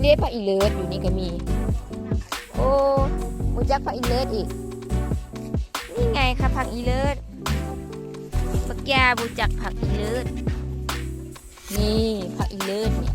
เรียกผักอีเลิศอยู่นี่ก็มี โอ้มูจักผักอีเลิศอีก นี่ไงคะผักอีเลิศปักยาบูจักผักอีเลิศนี่ผักอีเลิศเนี่ย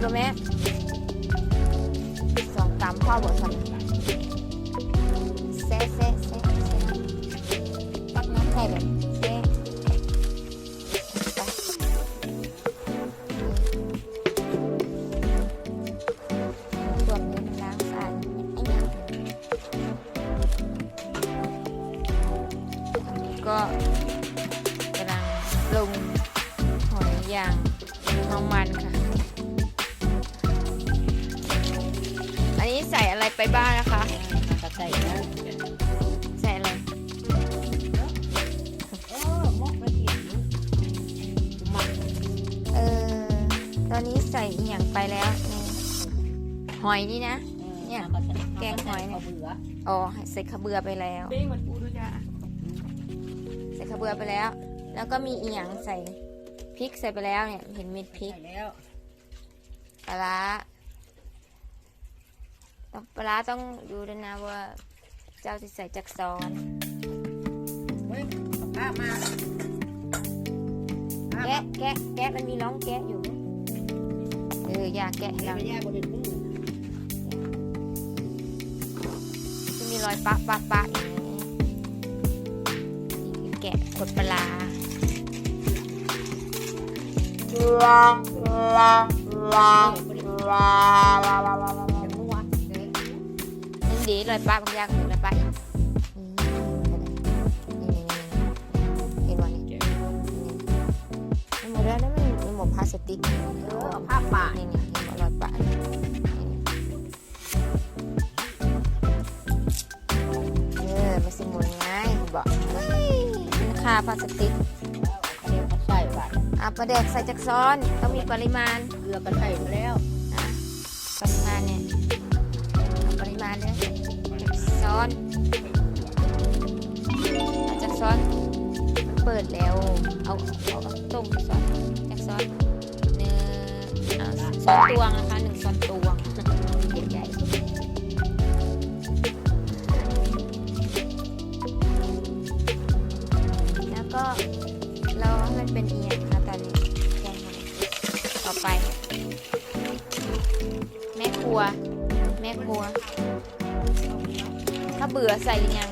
เอา ตอนนี้ใส่อหย่างไปแล้วนี่หอยนี่นะ เนี่ยแกงหอยเนี่ยเบื่ออ๋อใส่ขะเบือไปแล้ว เบ้งเหมือนปูด้วยจ้าใส่ขะเบือไปแล้ว แล้วก็มีอีหยังใส่พริกใส่ไปแล้วเนี่ย เห็นเม็ดพริกใส่แล้วปลาร้าต้องปลาร้าต้องดูด้วยนะว่า เจ้าจะใส่จักซอนเฮ้ยป้ามาป้าแกะแกะแกะมันมีร้องแกะอยู่เออ อยากแกะให้เราเราไปแยกบนมือจะมีรอยปะปะปะอย่างนี้นี่คือแกะกดปลาเป็นนัวนี่ดีรอยปะบางอย่างคือรอยปะอีกนี่นี่นี่เห็นวันนี้นี่หมดแล้วนะมันมีหมดพลาสติกเอผ้าป่านี่นี่นี่หมดรอยปะเออมาสิหมุนไงบอกเฮ้ยมันค่าพลาสติกเดี๋ยวเขาใส่ไว้อะปลาแดกใส่จักซ้อนต้องมีปริมาณเกลือก็ใส่มาแล้วอะปริมาณเนี่ยปริมาณเลยจักซ้อนเอาจักซ้อน เปิดแล้วเอาเอาเอาต้มซ้อน ช้อนตวงนะคะหนึ่งซ้อนตวงใหญ่ๆแล้วก็เราให้มันเป็นเอียงค่ะตอนนี้แกงต่อไป แม่ครัว แม่ครัว ถ้าเบื่อใส่ยัง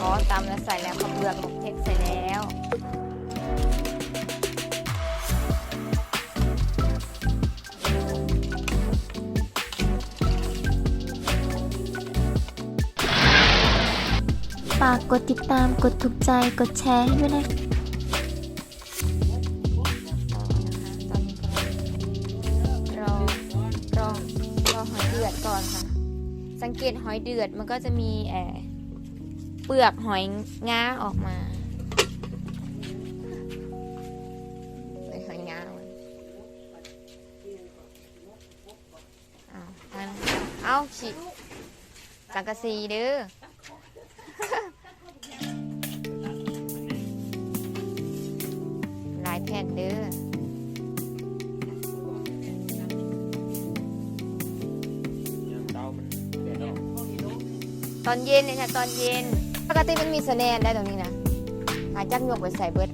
อ๋อตำแล้วใส่แล้วข้าวเบื่อกับเทคใส่แล้ว ฝากกดติดตามกดถูกใจกดแชร์ให้ด้วยนะต่อนะคะตอนนี้กำลังรอรอรอหอยเดือดก่อนค่ะ สังเกตหอยเดือดมันก็จะมีแอบเปลือกหอยง้าออกมาเปลือกหอยง้าออกมาเอาทางเอาฉีกสังกะสีเด้อ หลายแผ่นเด้อตอนเย็นเนี่ยค่ะตอนเย็น ปกติมันมีสแนนได้ตรงนี้นะหาจักยกไปใส่เบิด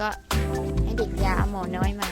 ก็ให้เด็กยาอาหมอน้อยมา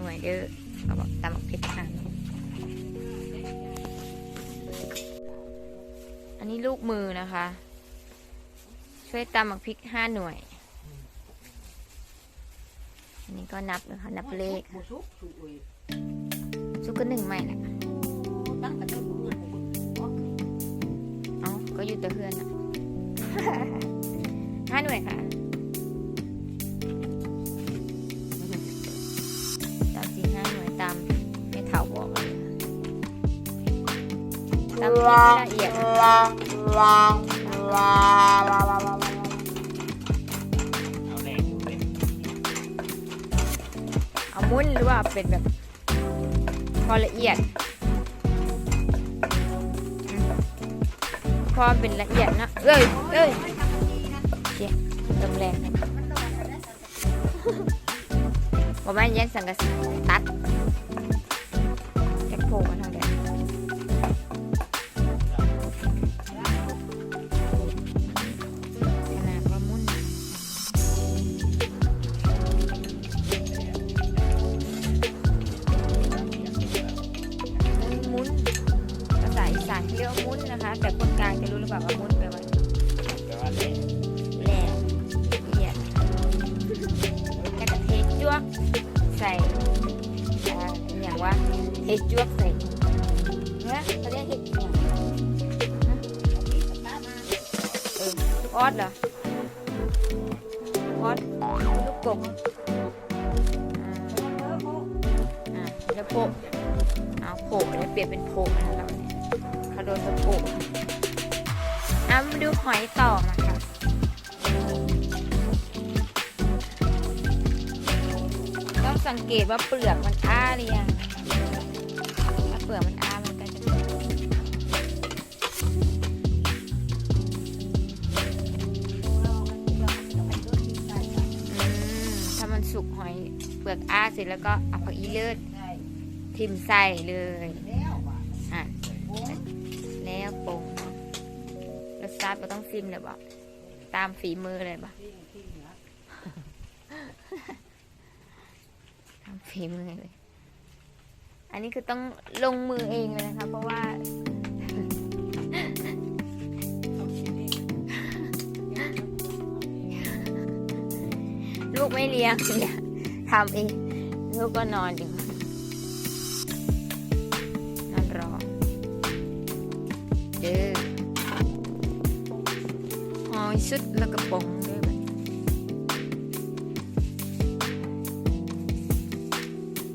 หน่วยเด้อเขาบอกตำพริกห้าหน่วยอันนี้ลูกมือนะคะ ช่วยตำหมักพริกห้าหน่วย อันนี้ก็นับนะคะนับเลขบุกก็หนึ่งใหม่แหละเอ้าก็อยู่แต่เพื่อนอะห้าหน่วยค่ะ ละเอียดนะคะเอาแรงอยู่เลยเอามุ้นหรือว่าเป็นแบบ พอละเอียดอืมพอเป็นละเอียดนะเอ้ยเอ้ยเชี่ยเติมแรงนะบอกว่าแย่งสังกะสีตัดแจ็คโผล่มาทา รู้หรือเปล่าว่ามุ้นแปลว่าแต่ว่าแรงแหลมละเอียดแล้วก็เทจวกใส่อ่าอย่างว่าเทจวกใส่เนี่ยเขาเรียกเห็ดอย่างเออลูกออสเหรอออสลูกกบอ่าอ่าแล้วโปะเอาโผล่เลยเปลี่ยนเป็นโผล่นะครับเขาโดนสะโผ อะมาดูหอยต่อนะคะต้องสังเกตว่าเปลือกมันอ้าหรือยังถ้าเปลือกมันอ้ามันก็จะอืมถ้ามันสุกหอยเปลือกอ้าเสร็จแล้วก็เอาผักอีเลิศทิมใส่เลยอะอะแล้วปรุง เนารสชาติก็ต้องซิมเลยบอกตามฝีมือเลยบอกทิ้งทิ้งนะตามฝีมือเลย อันนี้คือต้องลงมือเองเลยนะคะ เพราะว่าลูกไม่เลี้ยงเนี่ยทำเอง ลูกก็นอนอยู่ ชุดแล้วก็ปงด้วยบัดนี้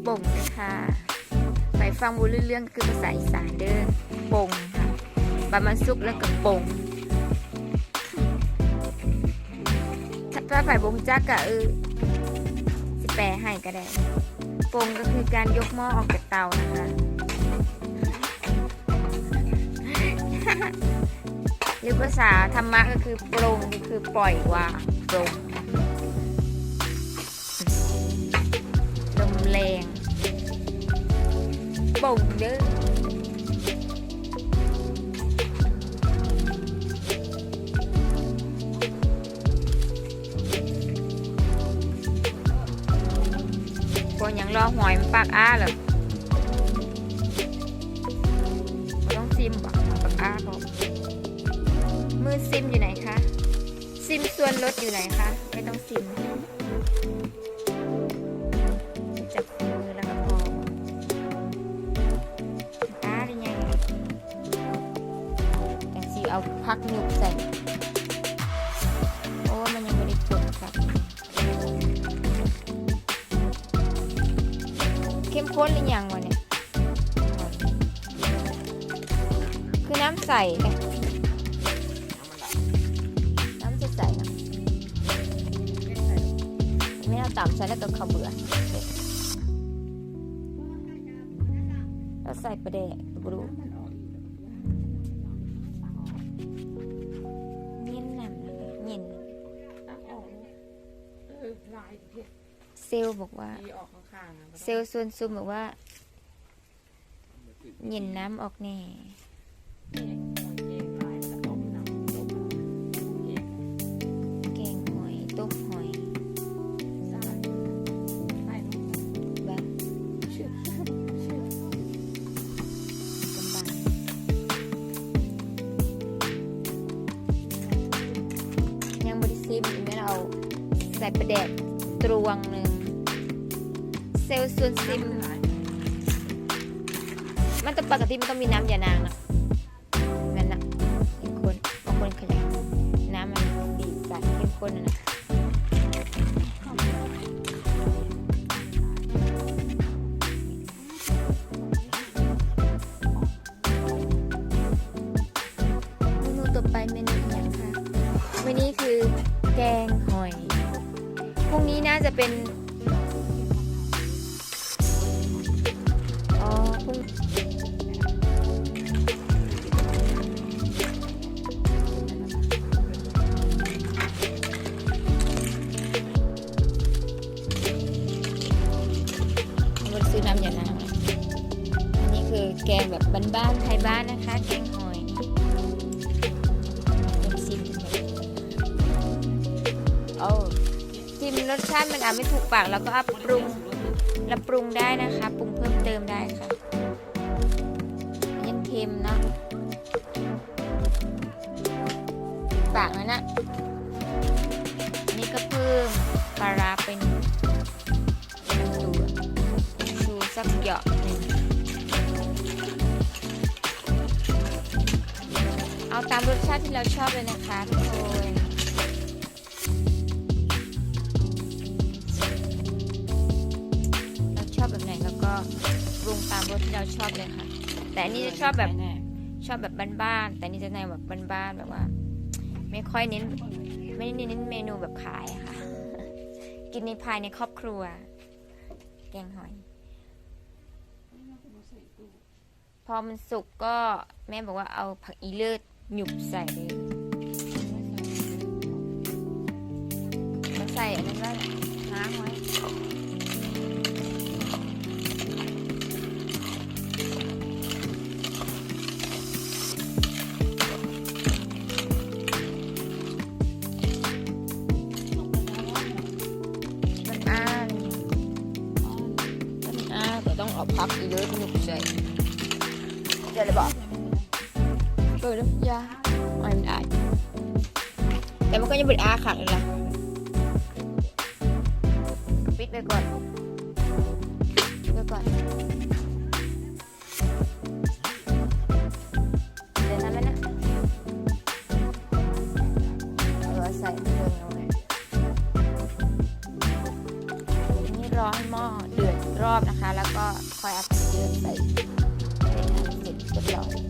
ปงนะคะไปฟังบูรเรื่องคือภาษาอีสานเด้อปงค่ะบะมันซุกแล้วก็ปงถ้าถ้าฝ่ายบงจักกะเออสิแปลให้ก็ได้ปงก็คือการยกหม้อออกจากเตานะคะ หรือภาษาธรรมะก็คือปรงก็คือปล่อยวางปรงลมแรงปงเด้อปนยังรอหอยมันปากอ้าเหร นซิมอยู่ไหนคะ ซิมส่วนลดอยู่ไหนคะ ไม่ต้องซิมจับมือแล้วก็พอตาเป็นยังแต่สีเอาพักนิ้วใส่ โอ้มันยังไม่ได้กดครับ เข้มข้นหรือยังวะเนี่ย คือน้ำใส่ ไม่เอาต่ำใส่แล้วก็ข้าวเบื่อแล้วใส่ประเดะบรูเย็นน้ำนะคะเย็นเออลายเพี้ยเซลล์บอกว่าดีออกข้างๆนะเซลล์ส่วนซุมบอกว่าเย็นน้ำออกแน่ เราเอาใส่ประแดกตรวงหนึ่งเซลล์ส่วนซิม มันต้องปกติมันต้องมีน้ำยานางนะนั่นนะเข้นคนบางคนขยันน้ำมันดีจัดเข้มข้นนนะ เป็นอ๋อพุ่งมันซื้อน้ำอย่างนางนอันนี้คือแกงแบบบ้านๆไทยบ้านนะคะ แกงหอยเป็นซิมโอ้ ชิมรสชาติมันอาจไม่ถูกปากแล้วก็อาปรุงแล้วปรุงได้นะคะปรุงเพิ่มเติมได้ค่ะ ยังเค็มเนอะปากนั่นนะนนี้ก็เพิ่มปลาร้าเป็นตัวชูสักหยอกหนึ่งเอาตามรสชาติที่เราชอบเลยนะคะทุกคน ตามรสที่เราชอบเลยค่ะ แต่อันนี้จะชอบแบบชอบแบบบ้านๆแต่อันนี่จะแนวแบบบ้านๆแบบว่า ไม่ค่อยเน้น ไม่ได้เน้นเมนูแบบขายอะค่ะ กินในภายในครอบครัว แกงหอย พอมันสุกก็แม่บอกว่าเอาผักอีเลิศหยุบใส่เลยแล้วใส่อันนั้นานก็ต้องเอาผักอีเลิศหยุบใส่เดี๋ยวเลยบอกเปิดแล้วยาอ่อนได้แต่มันก็ยังเป็นอาขังเลยล่ะปิดไปก่อนไปก่อนเดี๋ยวนั้นแล้วนะเออใส่เพิ่มเอาไว้อันนี่รอให้หม้อเดือดอีก รอบนะคะ แล้วก็คอยอัพเยอะใส่ให้ทำเสร็จเรียบร้อย